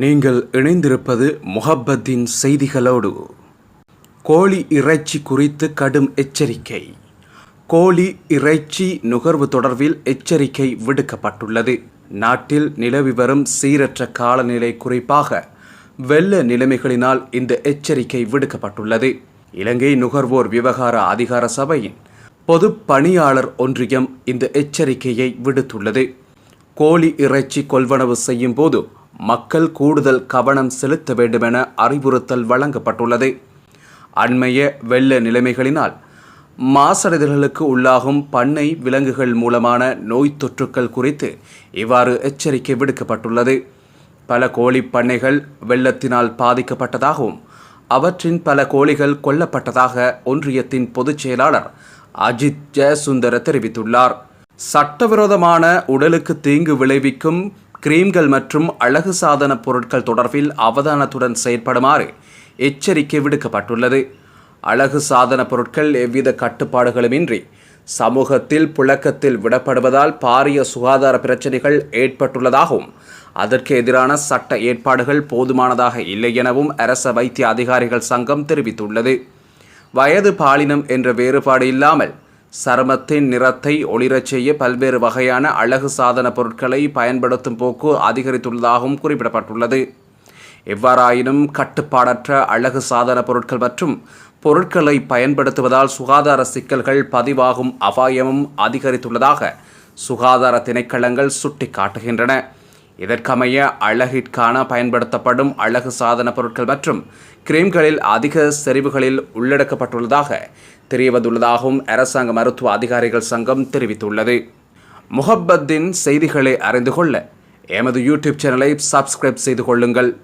நீங்கள் இணைந்திருப்பது முகப்பத்தின் செய்திகளோடு. கோழி இறைச்சி குறித்து கடும் எச்சரிக்கை. கோழி இறைச்சி நுகர்வு தொடர்பில் எச்சரிக்கை விடுக்கப்பட்டுள்ளது. நாட்டில் நிலவி வரும் சீரற்ற காலநிலை குறிப்பாக வெள்ள நிலைமைகளினால் இந்த எச்சரிக்கை விடுக்கப்பட்டுள்ளது. இலங்கை நுகர்வோர் விவகார அதிகார சபையின் பொது பணியாளர் ஒன்றியம் இந்த எச்சரிக்கையை விடுத்துள்ளது. கோழி இறைச்சி கொள்வனவு செய்யும் போது மக்கள் கூடுதல் கவனம் செலுத்த வேண்டுமென அறிவுறுத்தல் வழங்கப்பட்டுள்ளது. அண்மைய வெள்ள நிலைமைகளினால் மாசடைதல்களுக்கு உள்ளாகும் பண்ணை விலங்குகள் மூலமான நோய் தொற்றுக்கள் குறித்து இவ்வாறு எச்சரிக்கை விடுக்கப்பட்டுள்ளது. பல கோழி பண்ணைகள் வெள்ளத்தினால் பாதிக்கப்பட்டதாகவும் அவற்றின் பல கோழிகள் கொல்லப்பட்டதாக ஒன்றியத்தின் பொதுச் செயலாளர் அஜித் ஜெயசுந்தர தெரிவித்துள்ளார். சட்டவிரோதமான உடலுக்கு தீங்கு விளைவிக்கும் கிரீம்கள் மற்றும் அழகு சாதன பொருட்கள் தொடர்பில் அவதானத்துடன் செயற்படுமாறு எச்சரிக்கை விடுக்கப்பட்டுள்ளது. அழகு சாதன பொருட்கள் எவ்வித கட்டுப்பாடுகளுமின்றி சமூகத்தில் புழக்கத்தில் விடப்படுவதால் பாரிய சுகாதார பிரச்சினைகள் ஏற்பட்டுள்ளதாகவும் அதற்கு எதிரான சட்ட ஏற்பாடுகள் போதுமானதாக இல்லை எனவும் அரச வைத்திய அதிகாரிகள் சங்கம் தெரிவித்துள்ளது. வயது பாலினம் என்ற வேறுபாடு இல்லாமல் சருமத்தின் நிறத்தை ஒளிரச் செய்ய பல்வேறு வகையான அழகு சாதன பொருட்களை பயன்படுத்தும் போக்கு அதிகரித்துள்ளதாகவும் குறிப்பிடப்பட்டுள்ளது. எவ்வாறாயினும் கட்டுப்பாடற்ற அழகு சாதன பொருட்கள் மற்றும் பொருட்களை பயன்படுத்துவதால் சுகாதார சிக்கல்கள் பதிவாகும் அபாயமும் அதிகரித்துள்ளதாக சுகாதார திணைக்களங்கள் சுட்டிக்காட்டுகின்றன. இதற்கமைய அழகிற்கான பயன்படுத்தப்படும் அழகு சாதன பொருட்கள் மற்றும் கிரீம்களில் அதிக செறிவுகளில் உள்ளடக்கப்பட்டுள்ளதாக தெரியவந்துள்ளதாகவும் அரசாங்க மருத்துவ அதிகாரிகள் சங்கம் தெரிவித்துள்ளது. முகப்பத்தின் செய்திகளை அறிந்து கொள்ள எமது யூடியூப் சேனலை சப்ஸ்கிரைப் செய்து கொள்ளுங்கள்.